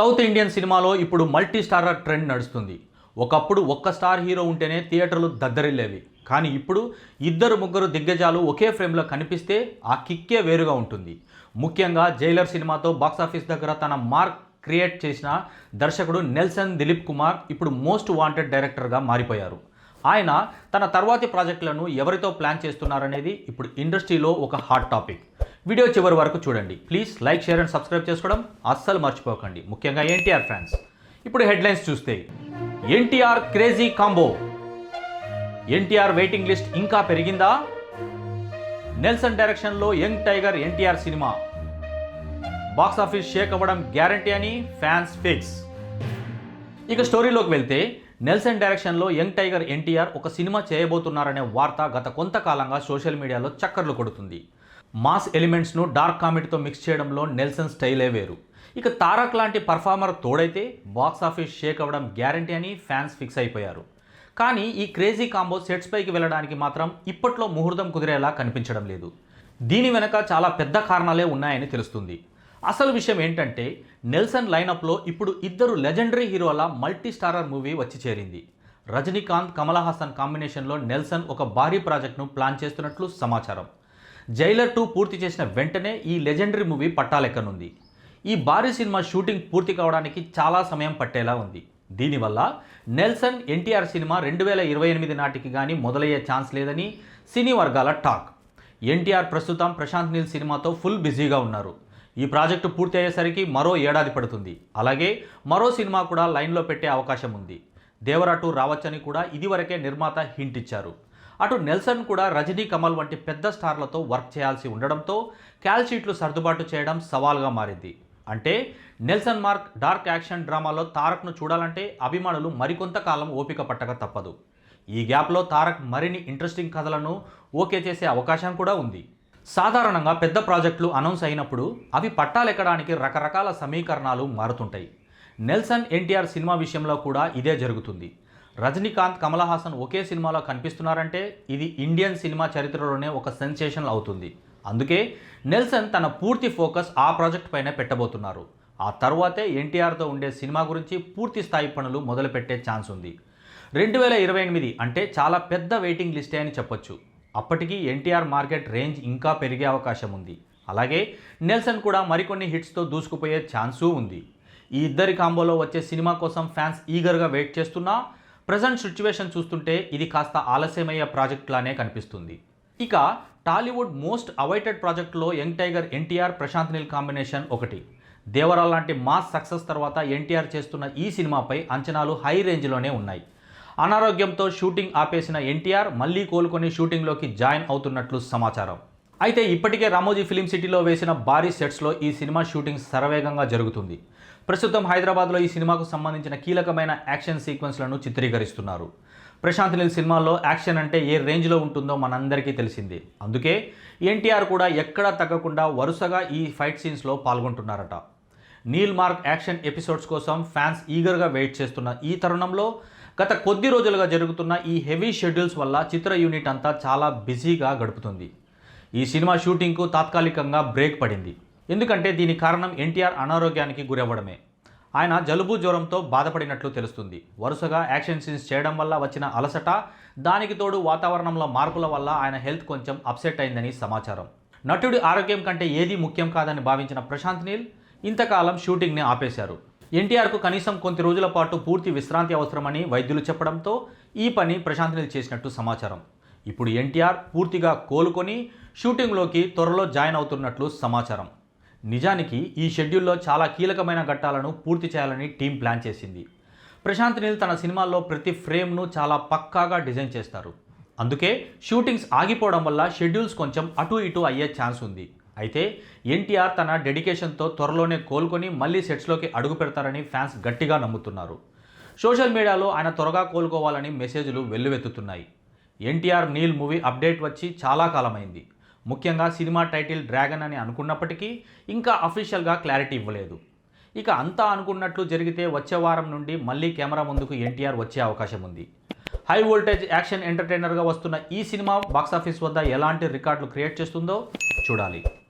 South Indian సినిమాలో ఇప్పుడు multi starrer trend నడుస్తుంది. ఒకప్పుడు ఒక్క స్టార్ హీరో ఉంటేనే థియేటర్లు దద్దరిల్లేవి. కానీ ఇప్పుడు ఇద్దరు ముగ్గురు దిగ్గజాలు ఒకే ఫ్రేమ్లో కనిపిస్తే ఆ కిక్కే వేరుగా ఉంటుంది. ముఖ్యంగా జైలర్ సినిమాతో బాక్సాఫీస్ దగ్గర తన మార్క్ క్రియేట్ చేసిన దర్శకుడు నెల్సన్ దిలీప్ కుమార్ ఇప్పుడు మోస్ట్ వాంటెడ్ డైరెక్టర్గా మారిపోయారు. ఆయన తన తర్వాతి ప్రాజెక్టులను ఎవరితో ప్లాన్ చేస్తున్నారనేది ఇప్పుడు ఇండస్ట్రీలో ఒక హాట్ టాపిక్. వీడియో చివరి వరకు చూడండి. Please like share and subscribe చేసుకోవడం అస్సలు మర్చిపోకండి. ముఖ్యంగా ఎన్టీఆర్ ఫ్యాన్స్. ఇప్పుడు హెడ్లైన్స్ చూస్తే NTR crazy combo. NTR waiting list ఇంకా పెరిగిందా? నెల్సన్ డైరెక్షన్లో యంగ్ టైగర్ ఎన్టీఆర్ సినిమా. బాక్స్ ఆఫీస్ షేక్ అవ్వడం గ్యారంటీ అని ఫ్యాన్స్ ఫిక్స్. ఇక స్టోరీలోకి వెళ్తే నెల్సన్ డైరెక్షన్లో యంగ్ టైగర్ ఎన్టీఆర్ ఒక సినిమా చేయబోతున్నారనే వార్త గత కొంతకాలంగా సోషల్ మీడియాలో చక్కర్లు కొడుతుంది. మాస్ ఎలిమెంట్స్ను డార్క్ కామెడీతో మిక్స్ చేయడంలో నెల్సన్ స్టైలే వేరు. ఇక తారక్ లాంటి పర్ఫార్మర్ తోడైతే బాక్స్ ఆఫీస్ షేక్ అవ్వడం గ్యారంటీ అని ఫ్యాన్స్ ఫిక్స్ అయిపోయారు. కానీ ఈ క్రేజీ కాంబో సెట్స్ పైకి వెళ్ళడానికి మాత్రం ఇప్పట్లో ముహూర్తం కుదిరేలా కనిపించడం లేదు. దీని వెనక చాలా పెద్ద కారణాలే ఉన్నాయని తెలుస్తుంది. అసలు విషయం ఏంటంటే నెల్సన్ లైనప్లో ఇప్పుడు ఇద్దరు లెజెండరీ హీరోల మల్టీ స్టారర్ మూవీ వచ్చి చేరింది. రజనీకాంత్ కమల్ హాసన్ కాంబినేషన్లో నెల్సన్ ఒక భారీ ప్రాజెక్ట్ను ప్లాన్ చేస్తున్నట్లు సమాచారం. జైలర్ టూ పూర్తి చేసిన వెంటనే ఈ లెజెండరీ మూవీ పట్టాలెక్కనుంది. ఈ భారీ సినిమా షూటింగ్ పూర్తి కావడానికి చాలా సమయం పట్టేలా ఉంది. దీనివల్ల నెల్సన్ ఎన్టీఆర్ సినిమా రెండు వేల ఇరవై ఎనిమిది నాటికి కానీ మొదలయ్యే ఛాన్స్ లేదని సినీ వర్గాల టాక్. ఎన్టీఆర్ ప్రస్తుతం ప్రశాంత్ నీల్ సినిమాతో ఫుల్ బిజీగా ఉన్నారు. ఈ ప్రాజెక్టు పూర్తి అయ్యేసరికి మరో ఏడాది పడుతుంది. అలాగే మరో సినిమా కూడా లైన్లో పెట్టే అవకాశం ఉంది. దేవరాటు రావచ్చని కూడా ఇదివరకే నిర్మాత హింట్ ఇచ్చారు. అటు నెల్సన్ కూడా రజనీ కమల్ వంటి పెద్ద స్టార్లతో వర్క్ చేయాల్సి ఉండడంతో క్యాల్షీట్లు సర్దుబాటు చేయడం సవాల్గా మారింది. అంటే నెల్సన్ మార్క్ డార్క్ యాక్షన్ డ్రామాలో తారక్ను చూడాలంటే అభిమానులు మరికొంతకాలం ఓపిక పట్టక తప్పదు. ఈ గ్యాప్లో తారక్ మరిన్ని ఇంట్రెస్టింగ్ కథలను ఓకే చేసే అవకాశం కూడా ఉంది. సాధారణంగా పెద్ద ప్రాజెక్టులు అనౌన్స్ అయినప్పుడు అవి పట్టాలెక్కడానికి రకరకాల సమీకరణాలు మారుతుంటాయి. నెల్సన్ ఎన్టీఆర్ సినిమా విషయంలో కూడా ఇదే జరుగుతుంది. రజనీకాంత్ కమల్ హాసన్ ఒకే సినిమాలో కనిపిస్తున్నారంటే ఇది ఇండియన్ సినిమా చరిత్రలోనే ఒక సెన్సేషన్ అవుతుంది. అందుకే నెల్సన్ తన పూర్తి ఫోకస్ ఆ ప్రాజెక్ట్ పైనే పెట్టబోతున్నారు. ఆ తర్వాతే ఎన్టీఆర్తో ఉండే సినిమా గురించి పూర్తి స్థాయి పనులు మొదలుపెట్టే ఛాన్స్ ఉంది. రెండు వేల ఇరవై ఎనిమిది అంటే చాలా పెద్ద వెయిటింగ్ లిస్టే అని చెప్పొచ్చు. అప్పటికి ఎన్టీఆర్ మార్కెట్ రేంజ్ ఇంకా పెరిగే అవకాశం ఉంది. అలాగే నెల్సన్ కూడా మరికొన్ని హిట్స్తో దూసుకుపోయే ఛాన్సు ఉంది. ఈ ఇద్దరి కాంబోలో వచ్చే సినిమా కోసం ఫ్యాన్స్ ఈగర్గా వెయిట్ చేస్తున్నా ప్రజెంట్ సిచ్యువేషన్ చూస్తుంటే ఇది కాస్త ఆలస్యమయ్యే ప్రాజెక్ట్ లానే కనిపిస్తుంది. ఇక టాలీవుడ్ మోస్ట్ అవైటెడ్ ప్రాజెక్టులో young tiger NTR Prashanth Neel combination ఒకటి. దేవరా లాంటి మాస్ సక్సెస్ తర్వాత ఎన్టీఆర్ చేస్తున్న ఈ సినిమాపై అంచనాలు హై రేంజ్లోనే ఉన్నాయి. అనారోగ్యంతో షూటింగ్ ఆపేసిన ఎన్టీఆర్ మళ్ళీ కోలుకొని షూటింగ్లోకి జాయిన్ అవుతున్నట్లు సమాచారం. అయితే ఇప్పటికే రామోజీ ఫిలిం సిటీలో వేసిన భారీ సెట్స్లో ఈ సినిమా షూటింగ్ శరవేగంగా జరుగుతుంది. ప్రస్తుతం హైదరాబాద్లో ఈ సినిమాకు సంబంధించిన కీలకమైన యాక్షన్ సీక్వెన్స్లను చిత్రీకరిస్తున్నారు. ప్రశాంత్ నీల్ సినిమాల్లో యాక్షన్ అంటే ఏ రేంజ్లో ఉంటుందో మనందరికీ తెలిసిందే. అందుకే ఎన్టీఆర్ కూడా ఎక్కడా తగ్గకుండా వరుసగా ఈ ఫైట్ సీన్స్లో పాల్గొంటున్నారట. నీల్ మార్క్ యాక్షన్ ఎపిసోడ్స్ కోసం ఫ్యాన్స్ ఈగర్గా వెయిట్ చేస్తున్న ఈ తరుణంలో గత కొద్ది రోజులుగా జరుగుతున్న ఈ హెవీ షెడ్యూల్స్ వల్ల చిత్ర యూనిట్ అంతా చాలా బిజీగా గడుపుతుంది. ఈ సినిమా షూటింగ్కు తాత్కాలికంగా బ్రేక్ పడింది. ఎందుకంటే దీని కారణం ఎన్టీఆర్ అనారోగ్యానికి గురవ్వడమే. ఆయన జలుబు జ్వరంతో బాధపడినట్లు తెలుస్తుంది. వరుసగా యాక్షన్ సీన్స్ చేయడం వల్ల వచ్చిన అలసట దానికి తోడు వాతావరణంలో మార్పుల వల్ల ఆయన హెల్త్ కొంచెం అప్సెట్ అయిందని సమాచారం. నటుడి ఆరోగ్యం కంటే ఏదీ ముఖ్యం కాదని భావించిన ప్రశాంత్ నీల్ ఇంతకాలం షూటింగ్ని ఆపేశారు. ఎన్టీఆర్కు కనీసం కొద్ది రోజుల పాటు పూర్తి విశ్రాంతి అవసరమని వైద్యులు చెప్పడంతో ఈ పని ప్రశాంత్ నీల్ చేసినట్టు సమాచారం. ఇప్పుడు ఎన్టీఆర్ పూర్తిగా కోలుకొని షూటింగ్లోకి త్వరలో జాయిన్ అవుతున్నట్లు సమాచారం. నిజానికి ఈ షెడ్యూల్లో చాలా కీలకమైన ఘట్టాలను పూర్తి చేయాలని టీం ప్లాన్ చేసింది. ప్రశాంత్ నీల్ తన సినిమాల్లో ప్రతి ఫ్రేమ్ను చాలా పక్కాగా డిజైన్ చేస్తారు. అందుకే షూటింగ్స్ ఆగిపోవడం వల్ల షెడ్యూల్స్ కొంచెం అటు ఇటు అయ్యే ఛాన్స్ ఉంది. అయితే ఎన్టీఆర్ తన డెడికేషన్తో త్వరలోనే కోలుకొని మళ్ళీ సెట్స్లోకి అడుగు పెడతారని ఫ్యాన్స్ గట్టిగా నమ్ముతున్నారు. సోషల్ మీడియాలో ఆయన త్వరగా కోలుకోవాలని మెసేజ్లు వెల్లువెత్తుతున్నాయి. ఎన్టీఆర్ నీల్ మూవీ అప్డేట్ వచ్చి చాలా కాలమైంది. ముఖ్యంగా సినిమా టైటిల్ డ్రాగన్ అని అనుకున్నప్పటికీ ఇంకా అఫీషియల్గా క్లారిటీ ఇవ్వలేదు. ఇక అంతా అనుకున్నట్లు జరిగితే వచ్చే వారం నుండి మళ్ళీ కెమెరా ముందుకు ఎన్టీఆర్ వచ్చే అవకాశం ఉంది. హై వోల్టేజ్ యాక్షన్ ఎంటర్టైనర్గా వస్తున్న ఈ సినిమా బాక్సాఫీస్ వద్ద ఎలాంటి రికార్డులు క్రియేట్ చేస్తుందో చూడాలి.